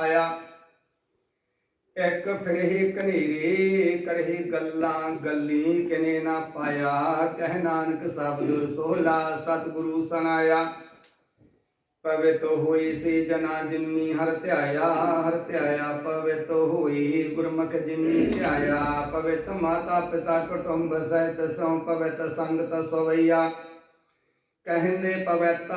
ਆਇਆ। ਇੱਕ ਫਿਰੇ ਕਨੇਰੇ ਕਰਹਿ ਗੱਲਾਂ ਗੱਲੀ ਕਿਨੇ ਨਾ ਪਾਇਆ। ਕਹਿ ਨਾਨਕ ਸ਼ਬਦ ਸੋਲਾ, ਸਤਿਗੁਰੂ ਸੁਨਾਇਆ। ਪਵਿੱਤ ਹੋਈ ਸੇ ਜਨਾ ਜਿਨੀ ਹਰ ਧਿਆਇਆ ਹਰ ਧਿਆਇਆ ਪਵਿੱਤ ਹੋਈ ਗੁਰਮੁਖ ਜਿਨੀ ਧਿਆਇਆ। ਪਵਿੱਤ ਮਾਤਾ ਪਿਤਾ ਕੁਟੁੰਬ ਸਹਿਤ ਸੋ ਪਵਿੱਤ ਸੰਗਤ ਸਵਈਆ। ਕਹਿੰਦੇ ਪਵਿੱਤ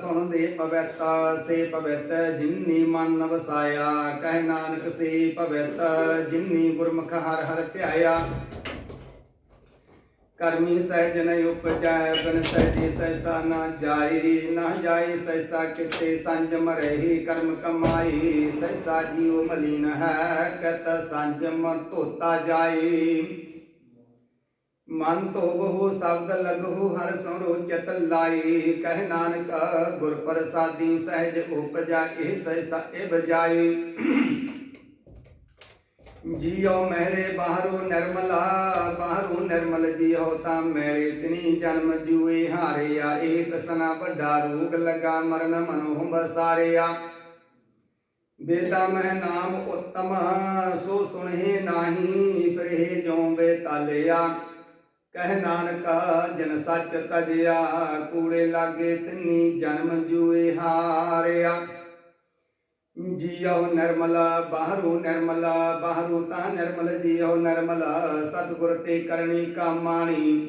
ਸੁਣਦੇ ਪਵਿੱਤ ਸੇ ਪਵਿੱਤ ਜਿਨੀ ਮਨ ਵਸਾਇਆ। ਕਹਿ ਨਾਨਕ ਸੇ ਪਵਿੱਤ ਜਿਨੀ ਗੁਰਮੁਖ ਹਰ ਹਰ ਧਿਆਇਆ। ਕਰਮੀ ਸਹਿਜ ਨ ਉਪਜੈ ਬਨ ਸਹਿਜੀ ਸੈਸਾ ਨਾ ਜਾਈ ਨਾ ਜਾਈ ਸੈਸਾ ਕਿਤੇ ਸੰਜਮ ਰਹੀ ਕਰਮ ਕਮਾਈ। ਸੈਸਾ ਜੀਉ ਮਲੀਨ ਹੈ, ਕਤ ਸੰਜਮ ਧੋਤਾ ਜਾਈ ਮਨ ਤੋ ਬਹੁ, ਸ਼ਬਦ ਲਗਹੁ, ਹਰ ਸੁਰੋ ਚਿਤ ਲਾਈ। ਕਹਿ ਨਾਨਕ, ਗੁਰ ਪ੍ਰਸਾਦੀ ਸਹਿਜ ਉਪਜਾ, ਇਹ ਸੈਸਾ ਇਹ ਬਜਾਈ ਜੀਉ ਮਹਿਲੇ ਬਾਹਰੋਂ ਨਿਰਮਲਾ, ਬਾਹਰੋਂ ਨਿਰਮਲ ਜੀਉ ਤਾਂ ਮੈਲੇ। ਤਿਨੀ ਜਨਮ ਜੂਏ ਹਾਰਿਆ ਏ ਤਸਨਾ ਵੱਡਾ ਰੋਗ ਲਗਾ, ਮਰਨ ਮਨੋਹ ਬਸਾਰਿਆ ਬੇਦਾ ਮਹਿ ਨਾਮ ਉਤਮ, ਸੋ ਸੁਣਹਿ ਨਾਹੀ ਫਿਰੇ ਜਿਉ ਬੇਤਾਲਿਆ ਕਹਿ ਨਾਨਕਾ, ਜਨ ਸੱਚ ਤਜਿਆ, ਕੂੜੇ ਲਾਗੇ ਤਿਨੀ ਜਨਮ ਜੂਏ ਹਾਰਿਆ। ਜੀਉ ਨਿਰਮਲਾ, ਬਾਹਰੋਂ ਨਿਰਮਲਾ, ਬਾਹਰੂ ਤਾਂ ਨਿਰਮਲ, ਜੀਉ ਨਿਰਮਲਾ, ਸਤਿਗੁਰ ਤੇ ਕਰਨੀ ਕਾਮਾਣੀ।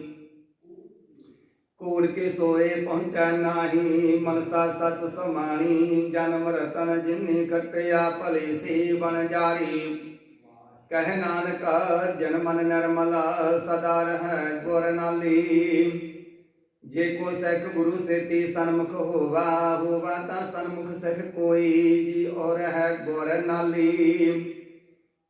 ਕੋੜ ਕੇ ਸੋਏ ਪਹੁੰਚਾ ਨਾਹੀ, ਮਨਸਾ ਸਚ ਸਮਾਣੀ, ਜਨਮ ਰਤਨ ਜਿਨੀ ਕਟਿਆ ਭਲੇ ਸੇ ਬਣ ਜਾਰੀ। ਕਹਿ ਨਾਨਕ ਜਨ ਮਨ ਨਿਰਮਲਾ, ਸਦਾ ਰਹਿ ਗੁਰ ਨਾਲੀ। ਜੇ ਕੋ ਸਿੱਖ ਗੁਰੂ ਸੇਤੀ ਸਨਮੁਖ ਹੋਵਾ ਹੋਵਾ ਤਾਂ ਸਨਮੁਖ ਸਿੱਖ ਕੋਈ ਜੀ ਔਰ ਹੈ ਗੁਰ ਨਾਲੀ।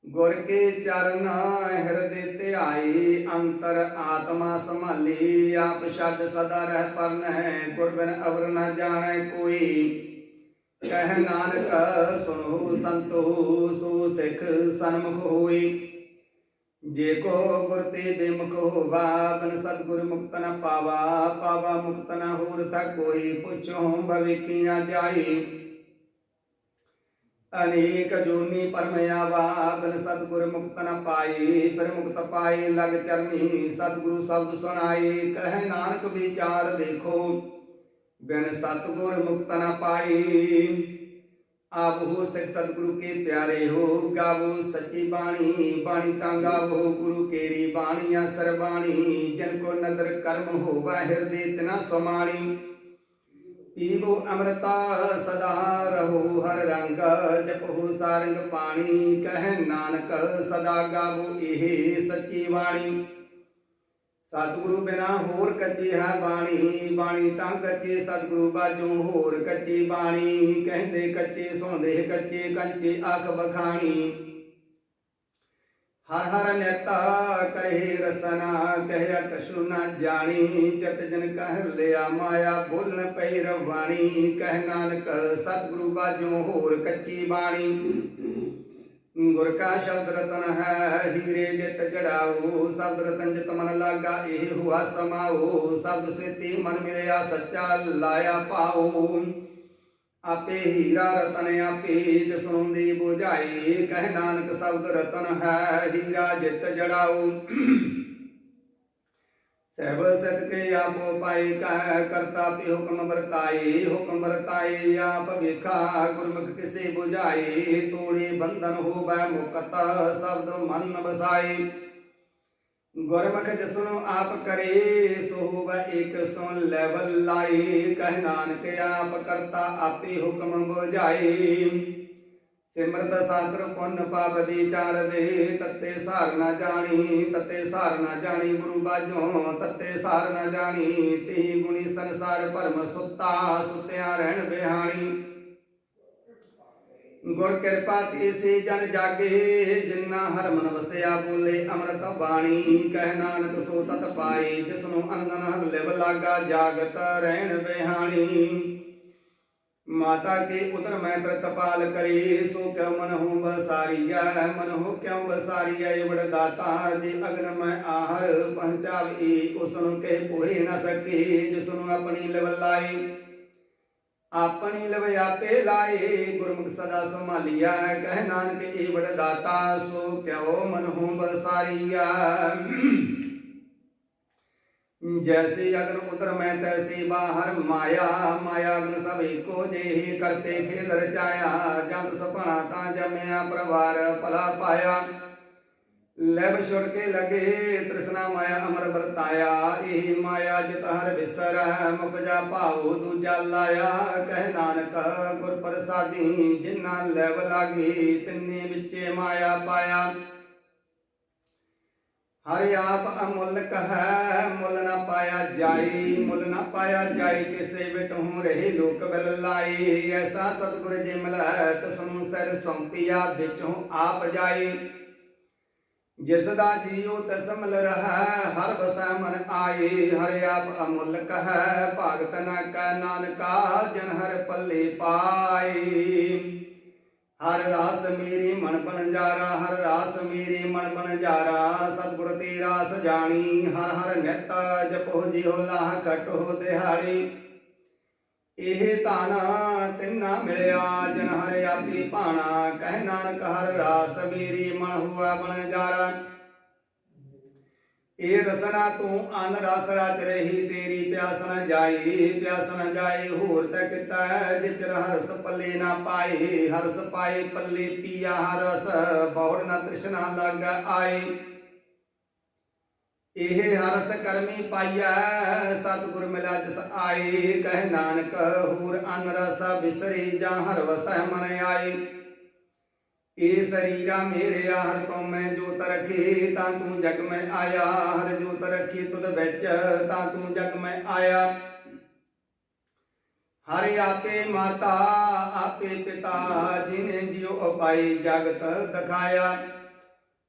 ਗੁਰ ਕੇ ਚਰਨ ਹਿਰਦੇ ਆਈ, ਅੰਤਰ ਆਤਮਾ ਸੰਭਾਲੀ। ਆਪ ਛੱਡ ਸਦਾ ਰਹਿ ਪਰਨ ਹੈ ਗੁਰ ਬਿਨ ਅਵਰ ਨ ਜਾਣੈ ਕੋਈ। ਕਹਿ ਨਾਨਕ ਸੁਨੋ ਸੰਤੋ, ਸੋ ਸਿੱਖ ਸਨਮੁਖ ਹੋਈ। ਜੇ ਕੋ ਗੁਰ ਤੇ ਬੇਮੁਖ ਹੋਵਾ, ਬਨ ਸਤਗੁਰ ਮੁਕਤ ਨ ਪਾਵਾ ਪਾਵਾ ਮੁਕਤ ਨ ਹੋਰ ਥਾ ਕੋਈ ਪੁੱਛੋ ਭਵਿਕੀਆਂ ਜਾਈ। ਅਨੇਕ ਜੋਨੀ ਪਰਮਿਆਵਾ ਬਨ ਸਤਗੁਰ ਮੁਕਤ ਨ ਪਾਈ ਫਿਰ ਮੁਕਤ ਪਾਈ ਲਗ ਚਰਨੀ, ਸਤਗੁਰੂ ਸ਼ਬਦ ਸੁਣਾਈ ਕਹਿ ਨਾਨਕ ਵਿਚਾਰ ਦੇਖੋ। ਬਿਨ ਸਤਗੁਰ ਮੁਕਤ ਨ ਪਾਈ। ਆਵੋ ਸਿਖ ਸਤਿਗੁਰੂ ਕੇ ਪਿਆਰੇ ਹੋ, ਗਾਵੋ ਸੱਚੀ ਬਾਣੀ ਬਾਣੀ ਤਾਂ ਗਾਵੋ ਗੁਰੂ ਕੇਰੀ ਬਾਣੀ, ਅਸਰ ਬਾਣੀ। ਜਨ ਕੋ ਨਦਰ ਕਰਮ ਹੋਵਾ, ਹਿਰਦੇ ਤਨਾ ਸਮਾਣੀ। ਪੀਵੋ ਅੰਮ੍ਰਿਤਾ, ਸਦਾ ਰਹੋ ਹਰ ਰੰਗ, ਜਪੋ ਸਾਰੰਗ ਪਾਣੀ, ਕਹਿ ਨਾਨਕ, ਸਦਾ ਗਾਵੋ ਇਹ ਸੱਚੀ ਬਾਣੀ। ਸਤਿਗੁਰੂ ਬਿਨਾ ਹੋਰ ਕੱਚੀ ਹੈ ਬਾਣੀ ਬਾਣੀ ਤਾਂ ਕੱਚੇ ਸਤਿਗੁਰੂ ਬਾਝੋਂ ਹੋਰ ਕੱਚੀ ਬਾਣੀ। ਕਹਿੰਦੇ ਕੱਚੇ, ਸੁਣਦੇ ਕੱਚੇ, ਕੰਚੇ, ਆਖ ਬਖਾਣੀ। ਹਰ ਹਰ ਨੇਤਾ ਕਰੇ ਰਸਨਾ ਕਹਿਆ ਕਛੂ ਨਾ ਜਾਣੀ। ਚਤ ਜਨ ਕਹਿ ਲਿਆ ਮਾਇਆ, ਬੋਲਣ ਪਈ ਰਵਾਣੀ। ਕਹਿ ਨਾਨਕ, ਸਤਿਗੁਰੂ ਬਾਝੋਂ ਹੋਰ ਕੱਚੀ ਬਾਣੀ। ਗੁਰ ਕਾ ਸ਼ਬਦ ਰਤਨ ਹੈ, ਹੀਰੇ ਜਿਤ ਜੜਾਓ ਸ਼ਬਦ ਰਤਨ ਜਿਤ ਮਨ ਲਾਗਾ, ਇਹ ਹੁਆ ਸਮਾਉ ਸ਼ਬਦ ਸੇਤੀ ਮਨ ਮਿਲਿਆ ਸੱਚਾ ਲਾਇਆ ਪਾਓ ਆਪੇ ਹੀਰਾ ਰਤਨ ਆਪੇ ਜਿਸ ਨੂੰ ਦੀ 부ਝਾਈ ਕਹਿ ਨਾਨਕ ਸ਼ਬਦ ਰਤਨ ਹੈ, ਹੀਰਾ ਜਿਤ ਜੜਾਓ ਸਹਿਬ ਸਦਕੇ ਆਪੋ ਪਾਈ ਕਹਿ ਕਰਤਾ ਪੇ ਹੁਕਮ ਵਰਤਾਈ ਹੁਕਮ ਵਰਤਾਈ ਆਪ ਵੇਖਾ, ਗੁਰਮੁਖ ਕਿਸੇ 부ਝਾਈ ਤੋੜੇ ਬੰਧਨ ਹੋਵੈ ਮੁਕਤ, ਸ਼ਬਦ ਮਨ ਵਸਾਈ ਗੁਰਮੁਖ ਜਿਸਨੂੰ ਆਪ ਕਰੇ, ਸੋ ਹੋਵੈ ਏਕ ਸੋ ਲੈਵਲ ਲਾਈ ਕਹਿ ਨਾਨਕ ਆਪ ਕਰਤਾ ਆਪੇ ਹੁਕਮ 부ਝਾਈ ਸਿਮਰਤ ਸਾਦਰ ਪੁੰਨ ਪਾਪ ਵਿਚਾਰ ਦੇ ਤੱਤੇ ਸਾਰ ਨਾ ਜਾਣੀ, ਤੱਤੇ ਸਾਰ ਨਾ ਜਾਣੀ ਗੁਰੂ ਬਾਝੋਂ, ਤੱਤੇ ਸਾਰ ਨਾ ਜਾਣੀ ਤੇ ਗੁਣੀ ਸੰਸਾਰ ਭਰਮ ਸੁੱਤਾ, ਸੁੱਤਿਆ ਰਹਿਣ ਬਿਹਾਣੀ। ਗੁਰ ਕਿਰਪਾ ਤੇ ਸੇ ਜਨ ਜਾਗੇ ਜਿਨ੍ਹਾਂ ਹਰ ਮਨ ਵਸਿਆ ਬੋਲੇ ਅੰਮ੍ਰਿਤ ਬਾਣੀ। ਕਹਿ ਨਾਨਕ ਸੋ ਤਤ ਪਾਈ ਜਿਸ ਨੂੰ ਅਨੰਦਨ ਹਰ ਲਿਵ ਲਾਗਾ, ਜਾਗਤ ਰਹਿਣ ਬਿਹਾਣੀ। ਮਾਤਾ ਕੇ ਉਦਰ ਮੈਂ ਪ੍ਰਤਪਾਲ ਕਰੀ, ਸੋ ਕਿਉ ਮਨ ਹੂੰ ਬਸਾਰੀਆ ਮਨ ਹੋ ਕਿਉ ਬਸਾਰੀਆ ਇਵੜ ਦਾਤਾ ਜੇ ਅਗਨ ਮੈਂ ਆਹਰ ਪਹੁੰਚਾਵੀ ਉਸ ਨੂੰ ਕਹਿ ਪੋਹੇ ਨਾ ਸਕੇ ਜਿਸ ਨੂੰ ਆਪਣੀ ਆਪਣੀ ਲਵ ਆਪੇ ਲਾਏ ਗੁਰਮੁਖ ਸਦਾ ਸੰਭਾਲੀਆ ਕਹਿ ਨਾਨਕ ਏ ਦਾਤਾ, ਸੋ ਕਿਉ ਮਨਹੁ ਬਸਾਰੀਆ ਜੈਸੇ ਅਗਨ ਉਤਰ ਮੈਂ ਤੈਸੇ ਬਾਹਰ ਮਾਇਆ ਮਾਇਆ ਅਗਨ ਸਭ ਏਕੋ ਜਿਹੀ ਕਰਤੇ ਖੇਲ ਰਚਾਇਆ ਜੰਤ ਸਪਣਾ ਤਾਂ ਜਮਿਆ, ਪਰਵਾਰ ਭਲਾ ਪਾਇਆ। ਲੈਬ ਛੁੜ ਕੇ ਲਗੇ, ਤ੍ਰਿਸ਼ਨਾ ਮਾਇਆ ਅਮਰ ਵਰਤਾਇਆ। ਇਹ ਮਾਇਆ ਜਿਤ ਹਰ ਵਿਸਰ ਮੁਕ ਜਾ ਭਾਉ ਦੂਜਾ ਲਾਇਆ। ਕਹਿ ਨਾਨਕ, ਗੁਰ ਪ੍ਰਸਾਦੀ ਜਿਨ੍ਹਾਂ ਲੈਬ ਲਾਗੀ, ਤਿੰਨੇ ਵਿੱਚੇ ਮਾਇਆ ਪਾਇਆ। ਹਰਿ ਆਪ ਅਮੁੱਲਕ ਹੈ ਮੁੱਲ ਨਾ ਪਾਇਆ ਜਾਈ, ਮੁੱਲ ਨਾ ਪਾਇਆ ਜਾਈ, ਕਿਸੇ ਵਿਟਹੁ ਰਹੇ ਲੋਕ ਬਿਲ ਲਾਈ। ਐਸਾ ਸਤਿਗੁਰ ਜੇ ਮਿਲੈ ਤਸਨੂੰ ਸਰ ਸੰਪਿਆ ਵਿਚੋਂ ਆਪ ਜਾਈ। ਜਿਸ ਦਾ ਜੀਉ ਤਿਸ ਮਿਲ ਹਰ ਬਸੈ ਮਨ ਆਏ ਹਰਿ ਆਪ ਅਮੁੱਲਕ ਹੈ ਭਗਤ ਨ ਕੈ ਨਾਨਕਾ, ਜਨ ਹਰ ਪੱਲੇ ਪਾਈ। ਹਰ ਰਾਸ ਮੇਰੀ ਮਨ ਬਣ ਹਰ ਰਾਸ ਮੇਰੀ ਮਨ ਬਣ ਸਤਿਗੁਰ ਤੇ ਰਾਸ ਜਾਣੀ, ਹਰ ਹਰ ਨਿਤ ਜਪੋ ਜਿਉ ਲਾਹ ਕਟੋ ਦਿਹਾੜੀ। ਇਹ ਧਨ ਤਿੰਨਾ ਮਿਲਿਆ, ਜਨ ਹਰ ਆਪੀ ਭਾਣਾ, ਕਹਿ ਨਾਨਕ ਹਰ ਰਾਸ ਮੇਰੀ ਮਨ ਹੁਆ ਬਣ ਜਾਰਾ ਇਹ ਰਸਨਾ ਤੂੰ ਅਨ ਰਸ ਰਚ ਰਹੀ, ਤੇਰੀ ਪਿਆਸ ਨ ਜਾਈ, ਪਿਆਸ ਨ ਜਾਏ ਹੋਰ ਤੈ ਕਿਤਾ ਜਿਚ ਹਰਸ ਪੱਲੇ ਨਾ ਪਾਏ ਹਰਸ ਪਾਏ ਪੱਲੇ ਪੀਆ ਹਰਸ, ਬਹੁੜ ਨ ਤ੍ਰਿਸ਼ਨਾ ਲਗ ਆਏ ਇਹ ਹਰਸ ਕਰਮੀ ਪਾਈਐ, ਸਤਿਗੁਰ ਮਿਲਾ ਜਿਸ ਆਏ ਕਹਿ ਨਾਨਕ ਹੂਰ ਅਨ ਰਸ ਬਿਸਰੀ ਜਾਂ ਹਰ ਵਸੈ ਮਨ ਆਏ ਇਹ ਸਰੀਰਾ ਮੇਰੇ ਹਰ ਤੋਂ ਮੈਂ ਜੋਤ ਰਖੇ ਤਾਂ ਤੂੰ ਜਗ ਮੈਂ ਆਇਆ। ਹਰ ਜੋਤ ਰਖੀ ਤੁਧ ਵਿੱਚ, ਤਾਂ ਤੂੰ ਜਗ ਮੈਂ ਆਇਆ। ਹਰ ਆਪੇ ਮਾਤਾ, ਆਪੇ ਪਿਤਾ, ਜਿਨੇ ਜਿਉ ਉਪਾਈ ਜਗਤ ਦਿਖਾਇਆ।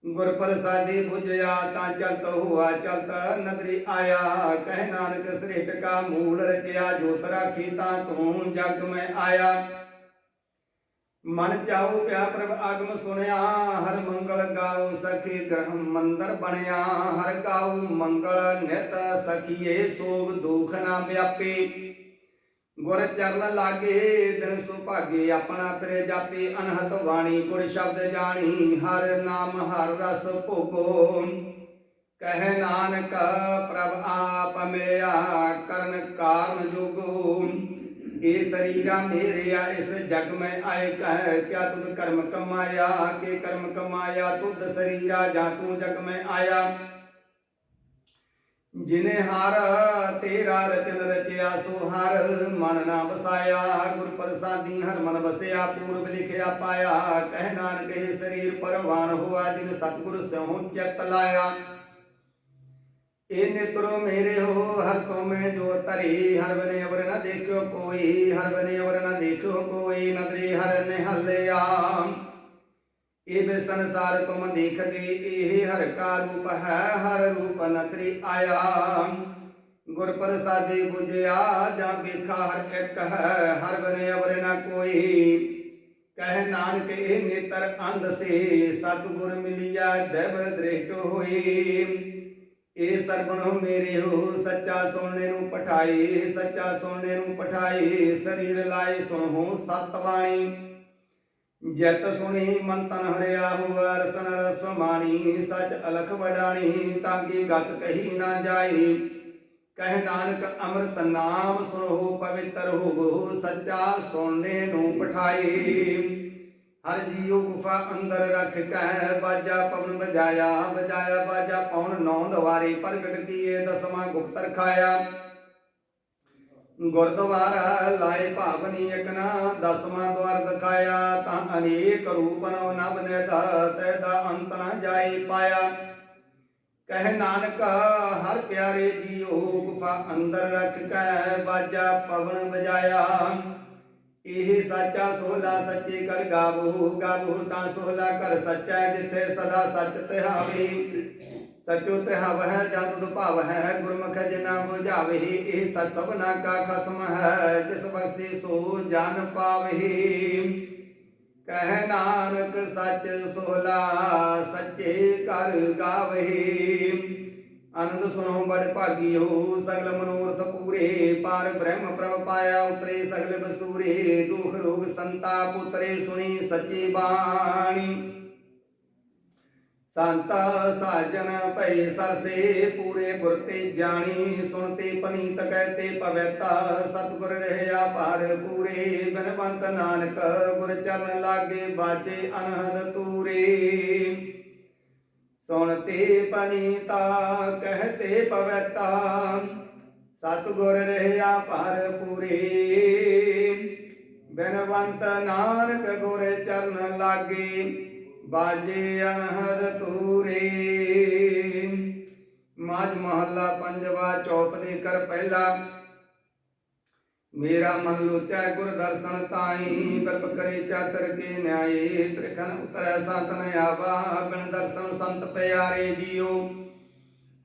ਗੁਰ ਪ੍ਰਸਾਦੀ 부ਝਿਆ ਤਾਂ ਚਲਤ ਹੁਆ, ਚਲਤ ਨਦਰੀ ਆਇਆ। ਕਹਿ ਨਾਨਕ ਸ੍ਰਿਸ਼ਟ ਕਾ ਮੂਲ ਰਚਿਆ ਜੋਤ ਰਾਖੀ ਤਾਂ ਤੂੰ ਜਗ ਮੈਂ ਆਇਆ। ਮਨ ਚਾਉ ਪਿਆ ਪ੍ਰਭ ਆਗਮ ਸੁਣਿਆ ਹਰ ਮੰਗਲ ਗਾਉ ਸਖੀ ਗ੍ਰਹ ਮੰਦਰ ਬਣਿਆ, ਹਰ ਗਾਉ ਮੰਗਲ ਨਿਤ ਸਖੀਏ ਸੋਗ ਦੁਖ ਨਾ ਵਿਆਪੇ। ਗੁਰ ਚਰਨ ਲਾਗੇ, ਦਿਨ ਸੁਭਾਗੇ, ਆਪਣਾ ਤੇਰੇ ਜਾਪੇ, ਅਨਹਤ ਬਾਣੀ ਗੁਰ ਸ਼ਬਦ ਜਾਣੀ, ਹਰ ਨਾਮ ਹਰ ਰਸ ਭੋਗੋ। ਕਹਿ ਨਾਨਕ, ਪ੍ਰਭ ਆਪ ਮਿਲਿਆ, ਕਰਨ ਕਾਰਨ ਜੋਗੋ। ਇਹ ਸਰੀਰਾ ਮੇਰੇ ਇਸ ਜਗ ਮੈਂ ਆਏ ਕਹਿ, ਕਿਆ ਤੁਧ ਕਰਮ ਕਮਾਇਆ, ਕੇ ਕਰਮ ਕਮਾਇਆ? ਤੁਧ ਸਰੀਰਾ ਜਾਂ ਤੂੰ ਜਗ ਮੈਂ ਆਇਆ? ਜਿਨੇ ਹਰ, ਤੇਰਾ ਰਚਨ ਰਚਿਆ, ਸੋ ਹਰ ਮਨ ਨਾ ਵਸਾਇਆ। ਗੁਰ ਪ੍ਰਸਾਦੀ ਹਰ ਮਨ ਵਸਿਆ, ਪੂਰਬ ਲਿਖਿਆ ਪਾਇਆ। ਕਹਿ ਨਾਨਕ, ਇਹ ਸਰੀਰ ਪਰਵਾਨ ਹੋਆ, ਜਿਨ ਸਤਿਗੁਰ ਸਿਉ ਚਿਤ ਲਾਇਆ। ਇਹ ਨਿਤਰੋ ਮੇਰੇ ਹੋ, ਹਰ ਤੋਂ ਜੋ ਤਰੀ ਹਰ ਬਨੇ ਅਵਰ ਨਾ ਦੇਖਿਓ ਕੋਈ, ਹਰ ਬਨੇ ਅਵਰ ਨਾ ਦੇਖਿਓ ਕੋਈ, ਨਦਰੀ ਹਰ ਨੇ ਹੱਲਿਆ ਇਹ ਬੇ ਸੰਸਾਰ ਤੁਮ ਦੇਖਦੇ, ਇਹ ਹਰ ਕਾ ਰੂਪ ਹੈ, ਹਰ ਰੂਪ ਨਦਰੀ ਆਇਆ। ਗੁਰ ਪ੍ਰਸਾਦੀ 부ਝਿਆ ਜਾਂ ਵੇਖਾ ਹਰ ਇੱਕ ਹੈ, ਹਰ ਬਨੇ ਅਵਰ ਨਾ ਕੋਈ। ਕਹਿ ਨਾਨਕ, ਇਹ ਨੇਤਰ ਅੰਧ ਸੇ, ਸਤਿਗੁਰ ਮਿਲਿਆ, ਦੇਵ ਦ੍ਰਿਸ਼ਟ ਹੋਈ ਇਹ ਸਰਬਣ ਮੇਰੇ ਹੋ ਸੱਚਾ ਸੁਣਨੇ ਨੂੰ ਪਠਾਈ ਸੱਚਾ ਸੁਣਨੇ ਨੂੰ ਪਠਾਈ ਸਰੀਰ ਲਾਏ ਸੁਣੋ ਸਤ ਬਾਣੀ। ਜਤ ਸੁਣੀ ਮੰਤਨ ਹਰਿਆ ਹੁਆ, ਰਸਨ ਰਸ ਮਾਣੀ, ਸਚ ਅਲਖ ਵਡਾਣੀ, ਤਾਂ ਕੀ ਗਤ ਕਹੀ ਨਾ ਜਾਈ ਕਹਿ ਨਾਨਕ ਅੰਮ੍ਰਿਤ ਨਾਮ ਸੁਣੋ, ਪਵਿੱਤਰ ਹੋਵੋ, ਸੱਚਾ ਸੁਣਨੇ ਨੂੰ ਪਠਾਈ ਹਰ ਜੀਉ ਗੁਫਾ ਅੰਦਰ ਰੱਖ ਕੈ ਬਾਜਾ ਪਵਨ ਬਜਾਇਆ ਬਜਾਇਆ ਬਾਜਾ ਪੌਣ ਨੌ ਦਵਾਰੇ ਪ੍ਰਗਟ ਕੀਏ, ਦਸਵਾਂ ਗੁਪਤ ਰਖਾਇਆ ਗੁਰਦੁਆਰਾ ਲਾਏ ਭਾਵਨੀ ਇਕਨਾ ਦਸਵਾਂ ਦਵਾਰ ਦਿਖਾਇਆ, ਤਾਂ ਅਨੇਕ ਰੂਪ ਨਉ ਨਵ ਨਿਤ ਤੈ ਦਾ ਅੰਤ ਨ ਜਾਈ ਪਾਇਆ। ਕਹਿ ਨਾਨਕ, ਹਰ ਪਿਆਰੇ ਜੀਉ ਗੁਫਾ ਅੰਦਰ ਰੱਖ ਕੈ, ਬਾਜਾ ਪਵਨ ਬਜਾਇਆ। ਇਹ ਸਾਚਾ ਸੋਲਾ ਸੱਚੇ ਕਰ ਗਾਵੋ ਗਾਵੋ ਤਾਂ ਸੋਲਾ ਕਰ ਸੱਚਾ ਜਿੱਥੇ ਸਦਾ ਸੱਚ ਤਿਹਾਵੇ। ਸਚੋ ਤਿਹਾਵ ਹੈ, ਜਦ ਤੁਧ ਹੈ, ਗੁਰਮੁਖ ਜਿਨਾ ਬੁਝਾਵੇ। ਇਹ ਸਤ ਸਭਨਾ ਕਾ ਖਸਮ ਹੈ, ਜਿਸ ਬਖਸ਼ੇ ਸੋ ਜਨ ਪਾਵੇ। ਕਹਿ ਨਾਨਕ ਸੱਚ ਸੋਲਾ ਸੱਚੇ ਕਰ ਗਾਵੇ। ਆਨੰਦ ਸੁਨੋ ਬੜ ਭਾਗੀਓ ਸਗਲ ਮਨੋਰਥ ਪੂਰੇ ਪਾਰ ਬ੍ਰਹਮ ਪ੍ਰਭ ਪਾਇਆ ਉਤਰੇ ਸਗਲ ਬਸੂਰੇ, ਦੁਖ ਰੋਗ ਸੰਤਾਪ ਉਤਰੇ ਸੁਣੀ ਸੱਚੀ ਬਾਣੀ। ਸੰਤ ਸਾਜਨ ਭੈ ਸਰਸੇ, ਪੂਰੇ ਗੁਰ ਤੇ ਜਾਣੀ ਸੁਣਤੇ ਪਨੀਤ ਕਹਤੇ ਪਵਿੱਤਾ, ਸਤਿਗੁਰ ਰਹਿਆ ਪਾਰ ਪੂਰੇ, ਬਿਨਵੰਤ ਨਾਨਕ ਗੁਰ ਚਰਨ ਲਾਗੇ ਬਾਜੇ ਅਨਹਦ ਤੂਰੇ। ਸੁਣਤੇ ਪਨੀਤਾ, ਕਹਤੇ ਪਵਿੱਤਾ। ਸਤਿਗੁਰ ਰਹਿਆ ਪਾਰ ਪੂਰੇ ਬਿਨਵੰਤ ਨਾਨਕ ਗੁਰ ਚਰਨ ਲਾਗੇ, ਬਾਜੇ ਅਨਹਦ ਤੂਰੇ ਮਾਝ ਮਹੱਲਾ ਪੰਜਵਾ ਚੌਪ ਦੇ ਕਰ ਪਹਿਲਾ ਮੇਰਾ ਮਨ ਲੋਚੈ ਗੁਰ ਦਰਸ਼ਨ ਤਾਈ ਕਲਪ ਕਰੇ ਚਾਤਰ ਕੇ ਨਿਆਏ ਤ੍ਰਿਖਨ ਉਤਰੈ ਸੰਤਨ ਆਵਾ, ਬਿਨ ਦਰਸ਼ਨ ਸੰਤ ਪਿਆਰੇ ਜੀਓ।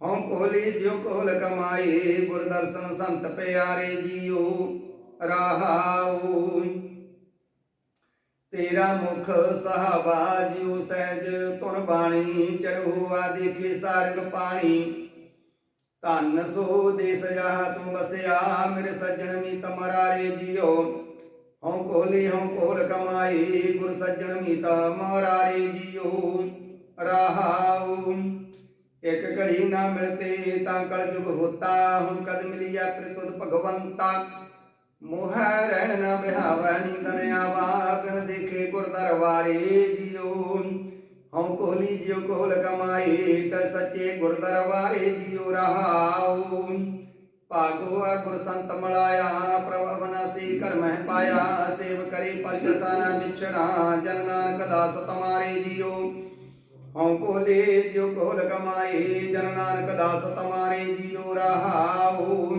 ਹਉ ਕੋਲੀ ਜਿਉ ਕੋਲ ਕਮਾਏ, ਗੁਰ ਦਰਸ਼ਨ ਸੰਤ ਪਿਆਰੇ ਜੀਓ। ਰਹਾਉ, ਤੇਰਾ ਮੁਖ ਸਹਾਵਾ, ਜਿਉ ਸਹਿਜ ਤੁਨ ਬਾਣੀ ਚਰਹੁ ਆ ਦੇਖੇ ਸਾਰਗ ਪਾਣੀ। ਧੰਨ ਸੋ ਦੇਸ ਜਹਾ ਤੂੰ ਬਸਿਆ ਮੇਰੇ ਸੱਜਣ ਮੀ ਤਮਰਾਰੇ ਜਿਉ ਹਉ ਕੋਲੀ, ਹਉ ਕੋਲ ਕਮਾਈ, ਗੁਰ ਸੱਜਣ ਮੀ ਤਮਰਾਰੇ ਜਿਉ ਰਹਾਉ, ਇੱਕ ਘੜੀ ਨਾ ਮਿਲਤੇ ਤਾਂ ਕਲ ਜੁਗ ਹੋਤਾ, ਹੁਣ ਕਦ ਮਿਲਿਆ ਪ੍ਰਤੁਦ ਭਗਵੰਤਾ। ਮੋਹ ਰਹਿਣ ਨਾ ਬਿਹਾਵੈ ਨੀਂਦਨ ਆਵਾ, ਬਿਨ ਦੇਖੇ ਗੁਰ ਦਰਬਾਰੇ ਜਿਉ ਹਉ ਕੋਲੀ ਜਿਉ ਕੋਲ ਕਮਾਈ ਤ ਸੱਚੇ ਗੁਰ ਦਰਬਾਰੇ ਜਿਉ ਰਹਾਉ। ਭਾਗੋ ਗੁਰ ਸੰਤ ਮਲਾਇਆ, ਪ੍ਰਭ ਅਬਨਾਸੀ ਕਰ ਮਹਿ ਪਾਇਆ, ਸੇਵ ਕਰੀ ਪੰਚ ਸਾਨਾ ਵਿਛੜਾ ਜਨ ਨਾਨਕ ਦਾਸ ਤਮਾਰੇ ਜਿਉ। ਹਉ ਕੋਲੇ ਜਿਉ ਕੋਲ ਕਮਾਈ ਜਨ ਨਾਨਕ ਦਾਸ ਤਮਾਰੇ ਜਿਉ ਰਹਾਉ।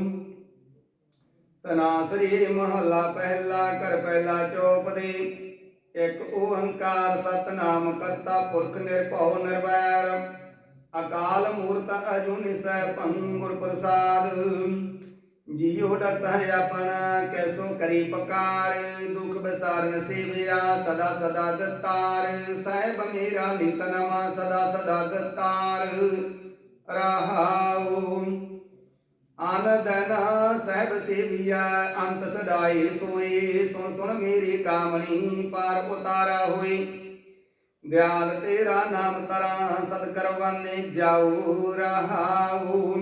ਤਨਾਸਰੀ ਮਹੱਲਾ ਪਹਿਲਾ ਕਰ ਪਹਿਲਾ ਚੌਪ ਦੇ ਇੱਕ ਓੰਕਾਰ ਸਤਨਾਮ ਕਰਤਾ ਪੁਰਖ ਨਿਰਭਉ ਨਿਰਵੈਰ। ਅਕਾਲ ਮੂਰਤ ਅਜੂਨੀ ਸੈ ਭੰਗੁਰ ਪ੍ਰਸਾਦ। ਜੀਉ ਡਰਤਾ ਹੈ ਆਪਣਾ, ਕੈਸੋ ਕਰੀ ਪਕਾਰ। ਦੁਖ ਬਸਾਰਨ ਸੇਵਿਆ ਸਦਾ ਸਦਾ ਦਤਾਰ। ਸਾਹਿਬ ਮੇਰਾ ਨਿਤ ਨਮਾ ਸਦਾ ਸਦਾ ਦਤਾਰ। ਰਹਾਉ ਆਨੰਦਨਾ ਸਹਿਬ ਸੇਵੀਆ ਅੰਤ ਸਦਾਏ ਸੋਏ ਸੁਣ ਸੁਣ ਮੇਰੀ ਕਾਮਣੀ ਪਾਰ ਉਤਾਰਾ ਹੋਏ ਦਿਆਲ ਤੇਰਾ ਨਾਮ ਤਰਾ ਸਦ ਕਰਵਾਨੇ ਜਾਉ ਰਹਾਉ।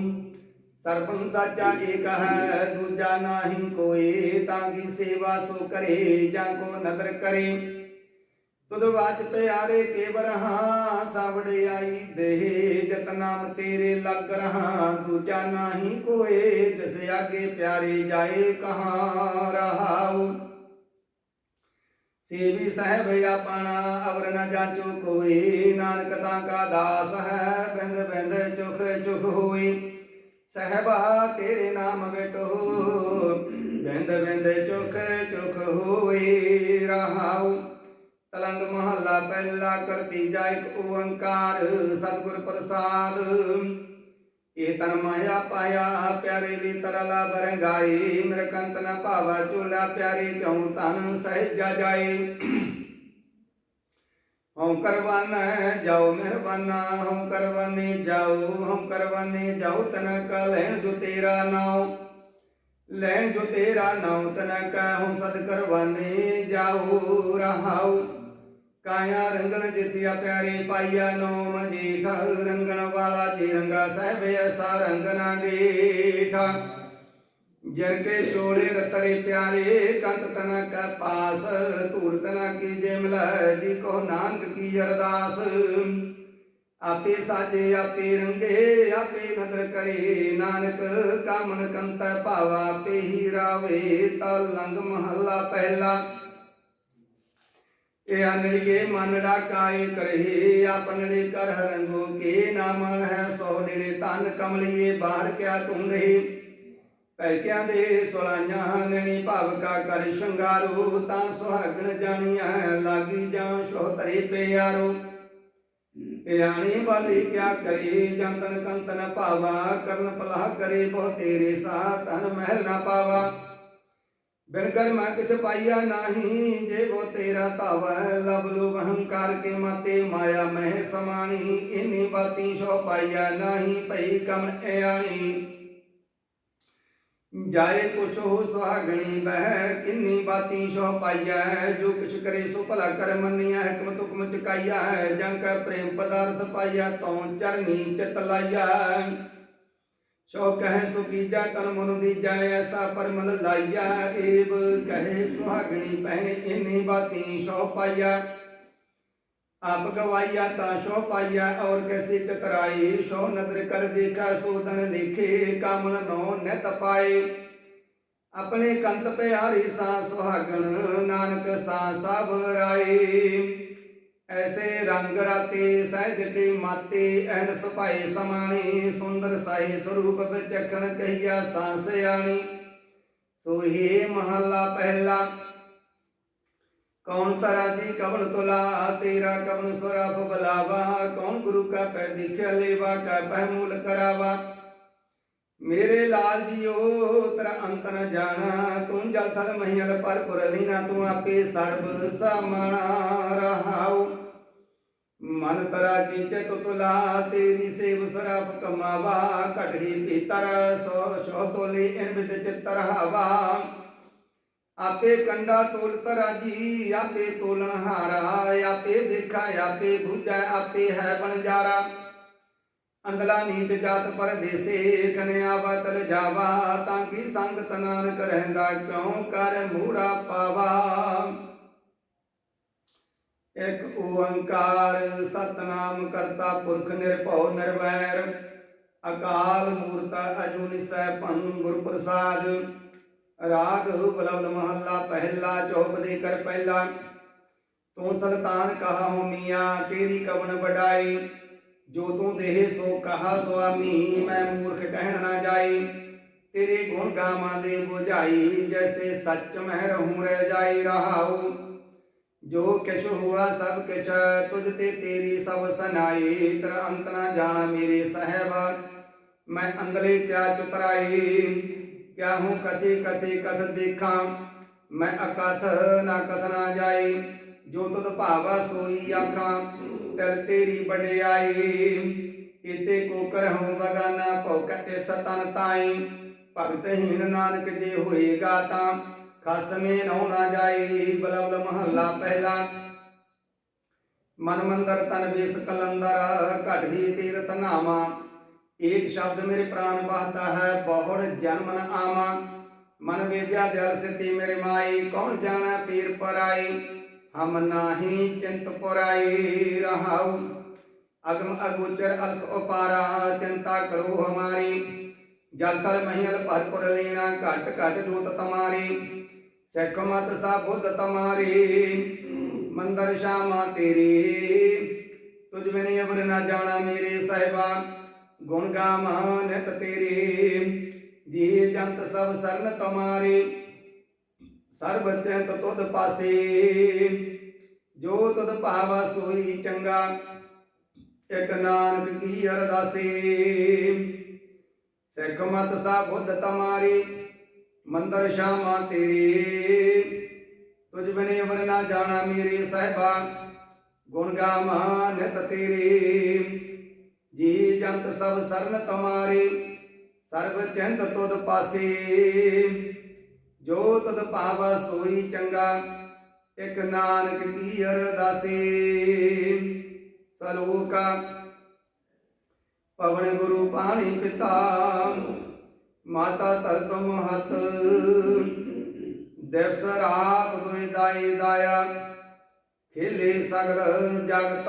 ਸਰਬੰ ਸਾਚਾ ਏਕ ਹੈ, ਦੂਜਾ ਨਾਹੀ ਕੋਈ, ਤਾਂ ਕੀ ਸੇਵਾ ਸੋ ਕਰੇ ਜਾਂ ਕੋ ਨਦਰ ਕਰੇ। ਤੁਧ ਵਾਚ ਪਿਆਰੇ ਕੇਵਰ ਹਾਂ ਸਾਵੜੇ ਆਈ ਦੇਹ, ਜਤ ਨਾਮ ਤੇਰੇ ਲੱਗ ਰਹਾ, ਦੂਜਾ ਨਾਹੀ ਕੋਏ, ਜਿਸ ਆਗੇ ਪਿਆਰੇ ਜਾਏ ਕਹਾਂ ਰਹਾਉ। ਸੇਵੀ ਸਾਹਿਬ ਆਪਣਾ ਅਵਰ ਨ ਜਾਚੋ ਕੋਈ ਨਾਨਕ ਤਾਂ ਕਾ ਦਾਸ ਹੈ, ਬਿੰਦ ਬਿੰਦ ਚੁਖ ਚੁਖ ਹੋਈ ਸਹਿਬਾ ਤੇਰੇ ਨਾਮ ਬੇਟੋ, ਬਿੰਦ ਬਿੰਦ ਚੁਖ ਚੁਖ ਹੋਈ ਰਹਾਉ। ਤਲੰਗ ਮਹੱਲਾ ਪਹਿਲਾ ਕਰਤੀ ਜਾ ਓੰਕਾਰ, ਸਤਿਗੁਰ ਪ੍ਰਸਾਦ। ਇਹ ਤਨ ਮਾਇਆ ਪਾਇਆ, ਪਿਆਰੇ ਲਈ ਤਰਲਾ ਬਰੰਗਾਈ। ਮੇਰੇ ਨ ਭਾਵਾ ਚੋਲਾ ਪਿਆਰੇ ਕਿਉ ਤਨ ਸਹਿਜਾ ਜਾਏ ਹਉ ਕਰਵਾਨਾ ਜਾਓ ਮਿਹਰਬਾਨਾ, ਹਉ ਕਰਵਾਨੇ ਜਾਓ, ਹਉ ਕਰਵਾਨੇ ਜਾਓ ਤਨ ਕਾ ਜੋ ਤੇਰਾ ਨਾਉ। ਲੈਣ ਜੋ ਤੇਰਾ ਨਾਉ ਤਨ ਕਾ ਸਦ ਕਰਵਾਨੇ ਜਾਓ ਰਹਾਉ। ਕਾਇਆ ਰੰਗਣ ਜਿਤਿਆ ਪਿਆਰੇ ਪਾਈਆ ਨੋ ਮਜੀਠ ਰੰਗਣ ਵਾਲਾ ਜੀ ਰੰਗਾ ਸਾਹਿਬ ਐਸਾ ਰੰਗ ਨਾ ਡੀਠਾ। ਜਰ ਕੇ ਚੋੜੇ ਰਤੜੇ ਪਿਆਰੇ, ਕੰਤ ਤਨ ਕਾ ਪਾਸ, ਧੂੜ ਤਨ ਕੀ ਜਿਮਲ ਜੀ ਕੋ ਨਾਨਕ ਕੀ ਅਰਦਾਸ। ਆਪੇ ਸਾਜੇ, ਆਪੇ ਰੰਗੇ, ਆਪੇ ਨਦਰ ਕਰੇ। ਨਾਨਕ ਕਾਮਨ ਕੰਤ ਭਾਵਾ, ਆਪੇ ਹੀ ਰਾਵੇ। ਤਾ ਲੰਗ ਮਹੱਲਾ ਪਹਿਲਾ। ਇਹ ਅਨੜੀਏ ਮਨ ਡਾਕਾਏ ਕਰਹੀ ਆਪਨੜੇ ਕਰ ਰੰਗੋ ਕੇ। ਨਾ ਮਨ ਹੈ ਸੋ ਨੇੜੇ ਤਨ ਕਮਲੀਏ, ਬਾਹਰ ਕਿਆ ਟੁੰਡੇ ਪੈਕਿਆਂ ਦੇ ਸੁਲਾਈਆਂ ਨੈਣੀ ਭਾਵ ਕਾ ਕਰ ਸ਼ਿੰਗਾਰੋ। ਤਾਂ ਸੁਹਾਗਣ ਜਾਣੀਆਂ, ਲਾਗੀ ਜਾਂ ਸ਼ੋਤਰੇ ਪਿਆਰੋ। ਇਆਣੀ ਵਾਲੀ ਕਿਆ ਕਰੇ, ਜੰਤਨ ਕੰਤਨ ਭਾਵਾ, ਕਰਨ ਪਲਾਹ ਕਰੇ, ਬਹੁ ਤੇਰੇ ਸਾਥ ਤਨ ਮਹਿਲ ਨਾ ਪਾਵਾ। ਬਿਨ ਕਰਮਾ ਕਿਛ ਪਾਈਆ ਨਾਹੀ, ਜੇ ਉਹ ਤੇਰਾ ਧਾਵੈ, ਲਬ ਲੋਭ ਹੰਕਾਰ ਕੇ ਮਾਤੇ ਮਾਇਆ ਮਹਿ ਸਮਾਣੀ, ਇਨੀ ਬਾਤੀ ਸੋ ਪਾਈਆ ਨਾਹੀ, ਭਈ ਕਮਨ ਇਆਣੀ ਜਾਏ ਪੁਛੋ ਸੁਹਾਗਣੀ ਬਹਿ, ਕਿੰਨੀ ਬਾਤੀ ਸੋ ਪਾਈਐ, ਜੋ ਕਿਛ ਕਰੇ ਸੋ ਭਲਾ ਕਰ ਮੰਨਿਆ ਹਕਮਤ ਹੁਕਮ ਚਕਾਈਆ ਹੈ ਜੰ ਪ੍ਰੇਮ ਪਦਾਰਥ ਪਾਈਆ ਤਉ ਚਰਨੀ ਚਿਤ ਲਾਈਆ ਸੋ ਕਹੈ ਸੋ ਕੀਜਾ ਤਨ ਮਨ ਦੀ ਜਾਏ, ਐਸਾ ਪਰਮਲ ਲਾਈਆ ਏਵ ਕਹੇ ਸੁਹਾਗਣੀ ਪਹਿਣੇ ਇਨੀ ਬਾਤੀ ਸੋ ਪਾਈਆ ਆਪ ਗਵਾਈਆ ਤਾਂ ਸੋ ਪਾਈਆ ਔਰ ਕੈਸੀ ਚਤਰਾਈ, ਸੋ ਨਦਰ ਕਰ ਦੇਖਾ, ਸੋ ਦਨ ਕਾਮਨ ਨੋ ਨਿਤ ਪਾਏ। ਆਪਣੇ ਕੰਤ ਪਿਆਰੀ ਸਾ ਸੁਹਾਗਣ, ਨਾਨਕ ਸਾ ਸਭ ਰਾਏ। ਐਸੇ ਰੰਗ ਰਾਤੇ ਸਹਿਜ ਕੇ ਮਾਤੇ, ਐਨ ਸੁਭਾਏ ਸਮਾਣੀ, ਸੁੰਦਰ ਸਾਹੇ ਸਰੂਪ ਵਿਚਖਣ ਕਹੀਆ ਸਾ ਸਿਆਣੀ। ਸੋਹੀ ਮਹੱਲਾ ਪਹਿਲਾ ਕੌਣ ਤਰਾ ਜੀ ਕਵਨ ਤੁਲਾ, ਤੇਰਾ ਕਵਨ ਸੁਰਫ ਬਲਾਵਾ ਕੌਣ ਗੁਰੂ ਕਾ ਪੈ ਦਿਖਿਆ ਲੇਵਾ, ਕਾ ਪੈ ਮੂਲ ਕਰਾਵਾ। ਮੇਰੇ ਲਾਲ ਜੀਓ, ਤੇਰਾ ਅੰਤ ਨ ਜਾਣਾ, ਤੂੰ ਜਲ ਥਲ ਮਹੀਲ ਪਰ ਪੁਰਲੀਨਾ, ਤੂੰ ਆਪੇ ਸਰਬ ਸਮਾਣਾ ਰਹਾਉ। ਮਨ ਤਰਾ ਜੀ ਚਿਤ ਤੁਲਾ, ਤੇਰੀ ਸੇਵ ਸਰਫ ਕਮਾਵਾ ਘਟਹੀ ਪੀਤਰ ਸੋ ਛੋ ਤੋਲੇ ਇਨ ਵਿਦ ਚਿਤਰ ਹਵਾ। ਆਪੇ ਕੰਡਾ ਤੋਲ ਤਰਾਜੀ, ਆਪੇ ਤੋਲਣ ਹਾਰਾ, ਆਪੇ ਦੇਖਾ, ਆਪੇ ਬੁਝੈ, ਆਪੇ ਹੈ ਬਣਜਾਰਾ ਅੰਦਲਾ ਨੀਚ ਜਾਤ ਪਰਦੇਸੇ, ਕਨਿਆ ਬਤਲ ਜਾਵਾ, ਤਾਂ ਕੀ ਸੰਗਤ ਨਾਨਕ ਰਹਿੰਦਾ, ਕਿਉ ਕਰ ਮੂੜਾ ਪਾਵਾ। ਇਕ ਓੰਕਾਰ ਸਤਨਾਮ ਕਰਤਾ ਪੁਰਖ ਨਿਰਭਉ ਨਿਰਵੈਰ, ਅਕਾਲ ਮੂਰਤ ਅਜੂਨੀ ਸੈ ਭੰ ਗੁਰ ਪ੍ਰਸਾਦ ਰਾਗ ਬਲਵਲ ਮਹੱਲਾ ਪਹਿਲਾ ਚੌਪ ਦੇ ਕਰ ਪਹਿਲਾ। ਤੂੰ ਸੁਲਤਾਨ ਕਹਾ ਹੁਮੀਆਂ ਤੇਰੀ ਕਵਨ ਵਡਾਈ। ਜੋ ਤੂੰ ਦੇਹ ਸੋ ਕਹਾ ਸੁਆਮੀ, ਮੈਂ ਮੂਰਖ ਕਹਿਣ ਨਾ ਜਾਈ। ਤੇਰੇ ਗੁਣ ਗਾਵਾਂ ਦੇ 부ਝਾਈ ਜੈਸੇ ਸੱਚ ਮਹਿ ਰਹੂੰ ਰਹਿ ਜਾਈ ਰਹਾਉ। ਜੋ ਕਿਛ ਹੁਆ ਸਭ ਕਿਛ, ਤੁਝ ਤੇ ਤੇਰੀ ਸਭ ਸਨਾਈ। ਤਰ ਅੰਤ ਨਾ ਜਾਣਾ ਮੇਰੇ ਸਹਿਬ, ਮੈਂ ਅੰਦਲੇ ਕਿਆ ਚੁਤਰਾਈ। ਕਿਆ ਕਥੇ ਕਥੇ ਕਥ ਦੇਖਾਂ। ਮੈਂ ਅਕਥ ਨਾ ਕਥ ਨਾ ਜੋ ਤੁਧ ਭਾਵਾ ਸੋਈ ਆਖਾਂ, ਤਿਲ ਤੇਰੀ ਵਡਿਆਈ ਇਤੇ ਕੋ ਕਰਹੁ ਬਗਾਨਾ ਭਉ ਕਟੇ ਸਤਨ ਤਾਈ ਭਗਤਹੀਨ ਨਾਨਕ ਜੇ ਹੋਏਗਾ ਤਾਂ ਖਸਮੇ ਨਉ ਨਾ ਜਾਈ ਬਲਬਲ ਮਹੱਲਾ ਪਹਿਲਾ। ਮਨ ਮੰਦਰ ਤਨ ਵੇਸ ਕਲੰਦਰ ਘਟਹੀ ਤੀਰਥ ਨਾਮਾ। ਏਕ ਸ਼ਬਦ ਮੇਰੇ ਪ੍ਰਾਨ ਬਹਤਾ ਹੈ, ਬਹੁੜ ਜਨਮ ਆਵਾ। ਮਨ ਵੇਦਿਆ ਦਿਲ ਸਿਤੀ ਮੇਰੇ ਮਾਈ, ਕੌਣ ਜਾਣਾ ਪੀਰ ਪਰਾਈ? ਹਮ ਨਾਹੀ ਚਿੰਤ ਪੁਰਾਈ ਰਹਾਉ। ਅਗਮ ਅਗੋਚਰ ਅਲਕ ਉਪਾਰਾ, ਚਿੰਤਾ ਕਰੋ ਹਮਾਰੀ। ਜਲ ਥਲ ਮਹੀਲ ਭਰਪੁਰ ਲੀਨਾ, ਘਟ ਘਟ ਜੋਤ ਤਮਾਰੀ। ਸਿੱਖ ਮਤ ਸਾ ਬੁੱਧ ਤਮਾਰੀ। ਮੰਦਰ ਸ਼ਾਮਾ ਤੇਰੀ। ਤੁਝ ਬਿਨ ਅਵਰ ਨਾ ਜਾਣਾ ਮੇਰੇ ਸਾਹਿਬਾ। ਗੁਣ ਗਾਵਾਂ ਨਿਤ ਤੇਰੇ। ਜੀ ਜੰਤ ਸਭ ਸਰਨ ਤੁਮਾਰੇ, ਸਰਬ ਚੰਤ ਤੁਧ ਪਾਸੇ। ਜੋ ਤੁਧ ਭਾਵਾ ਸੋਈ ਚੰਗਾ, ਇਕ ਨਾਨਕ ਕੀ ਅਰਦਾਸੇ। ਸਿੱਖ ਮਤ ਸਾ ਬੁੱਧ ਤਮਾਰੀ, ਮੰਦਰ ਸ਼ਾਮਾ ਤੇਰੇ। ਤੁਝ ਬਿਨ ਅਵਰ ਨਾ ਜਾਣਾ ਮੇਰੇ ਸਹਿਬਾ, ਗੁਣ ਗਾਵਾਂ ਨਿਤ ਤੇਰੇ। ਜੀ ਜੰਤ ਸਭ ਸਰਨ ਤੁਮਾਰੇ, ਸਰਬ ਚਿੰਤ ਤੁਧ ਪਾਸੇ। ਜੋ ਤਦ ਭਾਵ ਸੋਈ ਚੰਗਾ, ਇਕ ਨਾਨਕ ਕੀ ਅਰਦਾਸੇ। ਸਲੋਕ, ਪਵਨ ਗੁਰੂ ਪਾਣੀ ਪਿਤਾ ਮਾਤਾ ਧਰਤ ਮਹਤ ਦਿਵਸ ਰਾਤ ਦੁਇ ਦਾਈ ਦਾਇਆ, ਖੇਲੇ ਸਗਲ ਜਗਤ।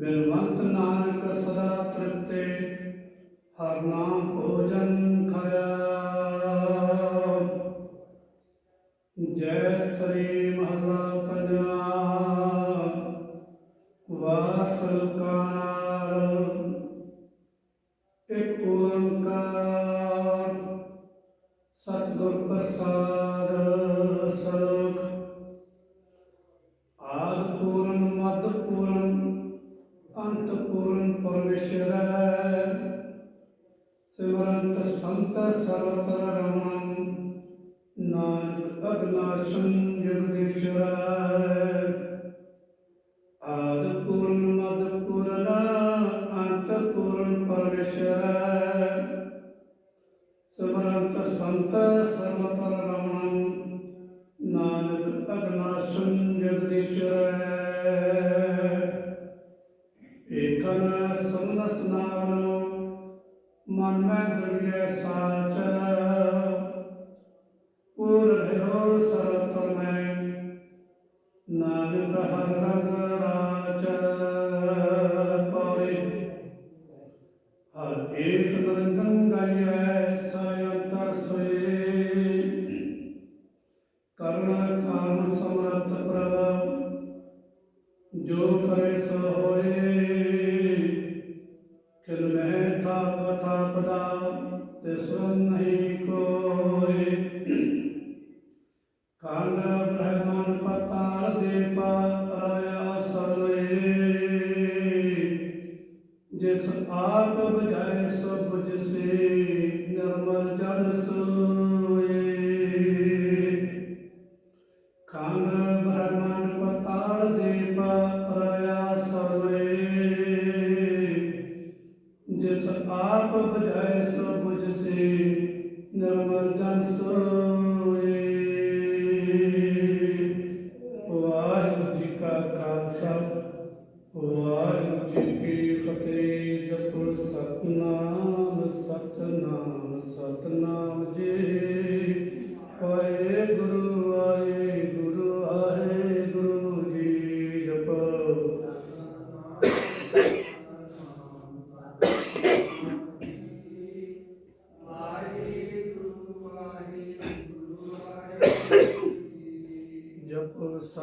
ਬਿਨਵੰਤ ਨਾਨਕ ਸਦਾ ਤ੍ਰਿਪਤੇ, ਹਰ ਨਾਮ ਭੋਜਨ ਖਾਇਆ। ਜੈ ਸ੍ਰੀ ਮਹਲਾ ਪੰਜਵਾ ਵਾਸਲ ਕਾਨਾਰ ਇੱਕ ਓੰਕਾਰ, ਸਤਿਗੁਰ ਪ੍ਰਸਾਦ। ਅਗਨਾਸ਼ੰ ਜਗਦੀਸ਼ਰ ਹੈ ਆਦ ਪੂਰਨ ਮਦ ਪੂਰਨ ਅੰਤ ਪੂਰਨ ਪਰਮੇਸ਼ਰ ਹੈ ਸਿਮਰੰਤ ਸੰਤ ਸਰਵਤਰ ਰਮਣੰ ਨਾਨਕ ਅਗਨਾਸ਼ੰ ਜਗਦੀਸ਼ਰ ਏਕਨ ਸਮਨ ਸਨਾਵਨ ਮਨ ਮੈਂ ਦੜੀਏ ਸਾਚ ਪੂਰ ਰਹਿਓ ਮੈਂ ਨਾਨਕ ਹਰ ਕਰੇ ਸੋ ਹੋਏ। ਥਾਪ ਥਾਪਦਾ ਨਹੀਂ ਕਾਂਡ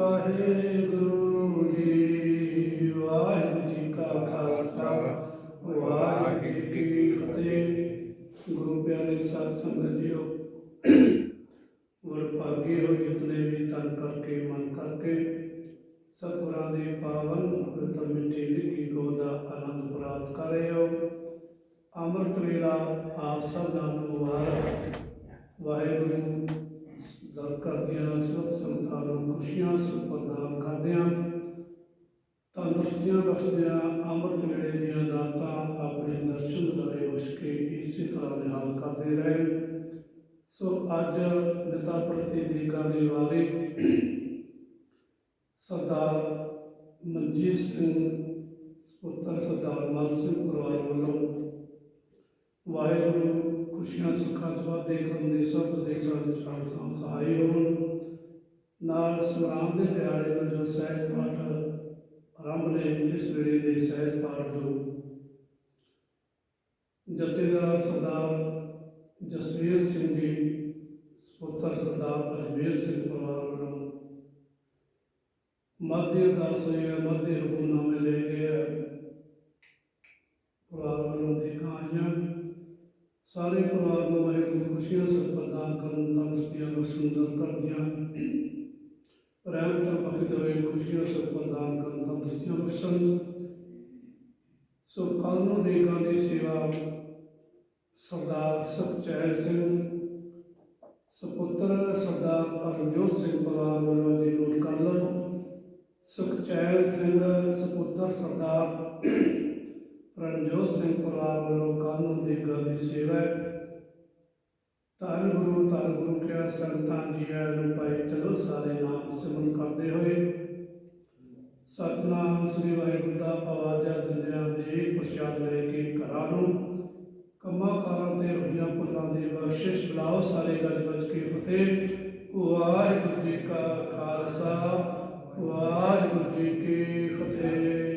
ਵਾਹਿਗੁਰੂ ਜੀ ਵਾਹਿਗੁਰੂ ਜੀ ਕਾ ਖਾਲਸਾ, ਵਾਹਿਗੁਰੂ ਜੀ ਕੀ ਫਤਿਹ। ਗੁਰੂ ਪਿਆਰੇ ਸਾਧ ਸੰਗਤ ਜੀਓ ਵਡਭਾਗੇ ਹੋ ਜਿਤਨੇ ਵੀ ਤਨ ਕਰਕੇ, ਮਨ ਕਰਕੇ, ਸਤਿਗੁਰਾਂ ਦੇ ਪਾਵਨ ਪਵਿੱਤਰ ਮਿੱਠੀ ਲਿਖੀ ਗੋ ਦਾ ਆਨੰਦ ਪ੍ਰਾਪਤ ਕਰ ਅੰਮ੍ਰਿਤ ਵੇਲਾ ਆਪ ਸਭ ਦਾ ਮੁਬਾਰਕ ਵਾਹਿਗੁਰੂ ਦਰ ਕਰਦਿਆਂ ਸਭ ਸੰਤਾਂ ਨੂੰ ਖੁਸ਼ੀਆਂ ਸੁਖ ਪ੍ਰਦਾਨ ਕਰਦਿਆਂ ਤੰਦਰੁਸਤੀਆਂ ਬਖਸ਼ਦਿਆਂ ਅੰਮ੍ਰਿਤ ਵੇਲੇ ਦੀਆਂ ਦਾਤਾਂ ਆਪਣੇ ਦਰਸ਼ਨ ਦਰੇ ਬਖਸ਼ ਕੇ ਇਸੇ ਤਰ੍ਹਾਂ ਦੇ ਹਾਲ ਕਰਦੇ ਰਹੇ। ਸੋ ਅੱਜ ਨਿਤਾ ਪ੍ਰਤੀ ਦੀਗਾ ਦੀ ਵਾਰੀ ਸਰਦਾਰ ਮਨਜੀਤ ਸਿੰਘ, ਪੁੱਤਰ ਸਰਦਾਰ ਮਨ ਸਿੰਘ ਪਰਿਵਾਰ ਵੱਲੋਂ ਵਾਹਿਗੁਰੂ ਖੁਸ਼ੀਆਂ, ਸੁੱਖਾਂ ਚ ਵਾਧੇ ਕਰਨ ਸਭ ਦੇਸ਼ਾਂ ਵਿੱਚ ਆਸਾਂ ਸਹਾਈ ਹੋਣ। ਨਾਲ ਸਮਰਾਮ ਦੇ ਦਿਹਾੜੇ ਨੂੰ ਜੋ ਸਹਿਜ ਪਾਠ ਆਰੰਭ ਨੇ, ਇਸ ਵੇਲੇ ਦੇ ਸਹਿਜ ਪਾਠ ਜੋ ਜਥੇਦਾਰ ਸਰਦਾਰ ਜਸਵੀਰ ਸਿੰਘ ਜੀ, ਸਪੁੱਤਰ ਸਰਦਾਰ ਅਜਮੇਰ ਸਿੰਘ ਪਰਿਵਾਰ ਵੱਲੋਂ ਮੱਧੇ ਦਾਸ ਹੋਈ ਹੈ ਹੁਕਮਨਾਮੇ ਲੈ ਗਏ ਪਰਿਵਾਰ ਵੱਲੋਂ ਸਾਰੇ ਪਰਿਵਾਰ ਨੂੰ ਵਾਹਿਗੁਰੂ ਖੁਸ਼ੀਆਂ ਸੁਖ ਕਰਨ, ਤੰਦਰੁਸਤੀਆਂ ਬਖਸ਼ਣ ਦਰ ਕਰਦਿਆਂ ਰਹਿਮਤਾਂ ਬਖਸ਼ਦੇ ਹੋਏ ਖੁਸ਼ੀਆਂ ਸੁਖ ਕਰਨ, ਤੰਦਰੁਸਤੀਆਂ ਬਖਸ਼ਣ। ਸੋ ਕੱਲ੍ਹ ਨੂੰ ਦੇਗਾਂ ਦੀ ਸੇਵਾ, ਸਰਦਾਰ ਸੁਖਚੈਨ ਸਿੰਘ, ਸੁਪੁੱਤਰ ਸਰਦਾਰ ਅਰਜੋਤ ਸਿੰਘ ਪਰਿਵਾਰ ਵੱਲੋਂ ਜੀ ਨੋਟ ਕਰ ਲਓ ਸੁਖਚੈਨ ਸਿੰਘ, ਸੁਪੁੱਤਰ ਸਰਦਾਰ ਰਣਜੋਤ ਸਿੰਘ ਪਰਿਵਾਰ ਵੱਲੋਂ ਕਾਨੂੰਨ ਦੀ ਗੱਲ ਸੇਵਾ ਧੰਨ ਗੁਰੂ ਧੰਨ ਗੁਰੂ ਕਿਆ ਸੰਗਤਾਂ ਜੀਆਂ ਨੂੰ ਪਾਈ ਚਲੋ ਸਾਰੇ ਨਾਮ ਸਿਮਰਨ ਕਰਦੇ ਹੋਏ। ਸਤਨਾਮ ਸ੍ਰੀ ਵਾਹਿਗੁਰੂ ਦਾ ਆਵਾਜ਼ਾ ਦਿੰਦਿਆਂ ਦੇ ਪ੍ਰਸ਼ਾਦ ਲੈ ਕੇ ਘਰਾਂ ਨੂੰ। ਕੰਮਾਂ ਕਾਰਾਂ ਤੇ ਹੋਈਆਂ ਭੁੱਲਾਂ ਦੀ ਬਖਸ਼ਿਸ਼ ਬੁਲਾਓ ਸਾਰੇ ਗੱਜ ਵੱਜ ਕੇ ਫਤਿਹ। ਵਾਹਿਗੁਰੂ ਜੀ ਕਾ ਖਾਲਸਾ, ਵਾਹਿਗੁਰੂ ਜੀ ਕੀ ਫਤਿਹ।